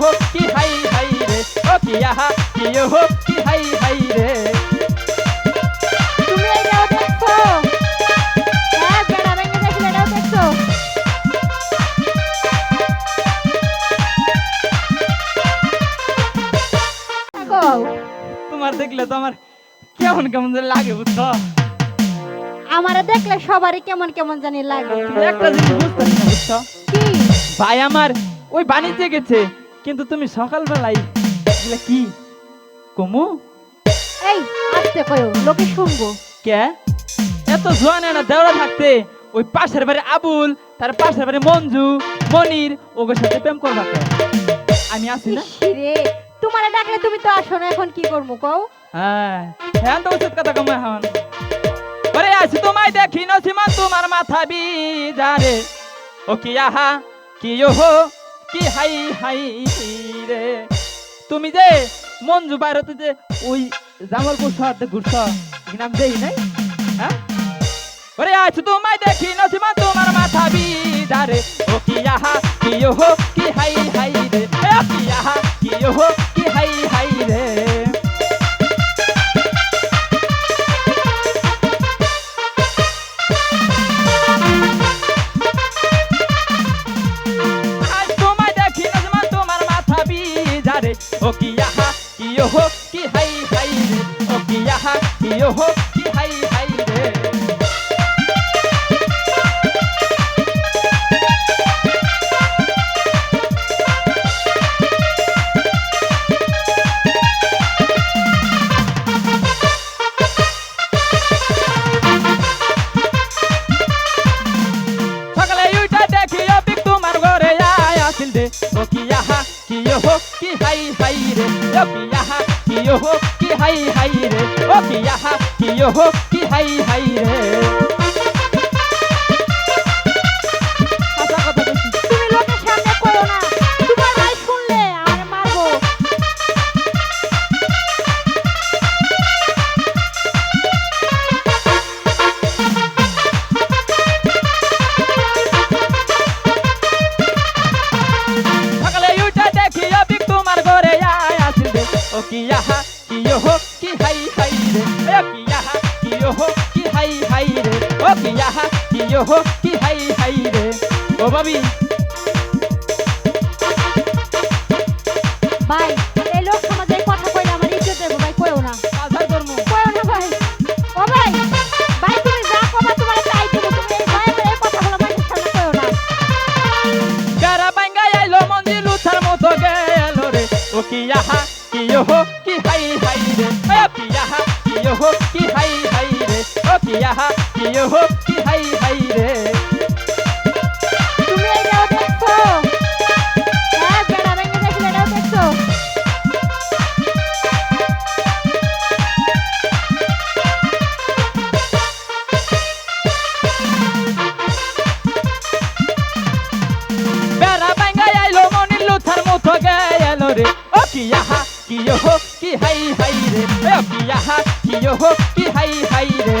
হো কি high high রে? ও কি আহা কি হো কি হাই হাই রে? তুমি এটাও দেখছ হ্যাঁ বেড়া ভেঙে দেখলে এটাও দেখছ তোমার দেখলে তো আমার কেমন কেমন লাগে বুঝছ? আমারে দেখলে সবারই কেমন কেমন জানি লাগে। একটা জিনিস বুঝতেছি না বুঝছ? কি? ভাই আমার ওই বাণিজ্যে গেছে। কিন্তু তুমি সকালবেলায় এগুলা কি? কমু? এই আসতে কয়ো লোকে শুনব। কে? এত জোয়ান না দেওয়া থাকতে। ওই পাশের বাড়ি আবুল তার পাশের বাড়ি মঞ্জু মনির ওগোর সাথে প্রেম করবা কে? আমি আছি না? রে তোমারে ডাকলে তুমি তো আসো না এখন কি করব কও? হ্যাঁ হ্যাঁ তো উচিত কথা কমে হন ওরে আছি তোমায় দেখি নসিমা তোমার মাথা বিজারে। ও কি আহা কি ওহো কি হাই হাই রে? তুমি যে মঞ্জু বাইরতে যে ওই জামালপুর শহরতে ঘুরছ নাম দেই নাই? হ্যাঁ? ওরে আজ তোমায় দেখি নসিমা তোমার মাথা বিদারে। ও কি আহা, কি ওহো, কি হাই হাই রে। ও কি আহা, কি ওহো বিজারে ও আহা কি ওহো কি হাই হাই রে? ও কি আহা কি ওহো কি হাই হাই রে? ও কি আহা কি ওহো কি হাই হাই রে? হাসা রে ও কি আহা কি হাই হাই রে ও কি আহা কি ওহো কি হাই হাই রে ও কি আহা কি ওহো কি হাই হাই রে ও বাবি ভাই এই লোক সমাজে কথা কইলে আমার ইজ্জত দেবো ভাই কয়ো না। বাজার করমু কয়ো না ভাই। ও ভাই ভাই তুমি যা কবা তোমার তাই দেবো তুমি এই ভাই এই কথাগুলো মানুষের সামনে কয়ো না? গারা বাঙ্গা আইলো মন্দির লুথার মতো গেল রে। ও কি আহা ও কি আহা কি হাই হাই রে। তুমি এটাও দেখছ? হ্যাঁ বেড়া ভেঙে দেখলে এটাও দেখছ? বেড়া বাঙ্গা আইলো মন্দির লুথার মতো গেল রে। ও কি আহা কি ওহো কি হাই হাই রে। ও কি আহা কি ওহো কি হাই হাই রে।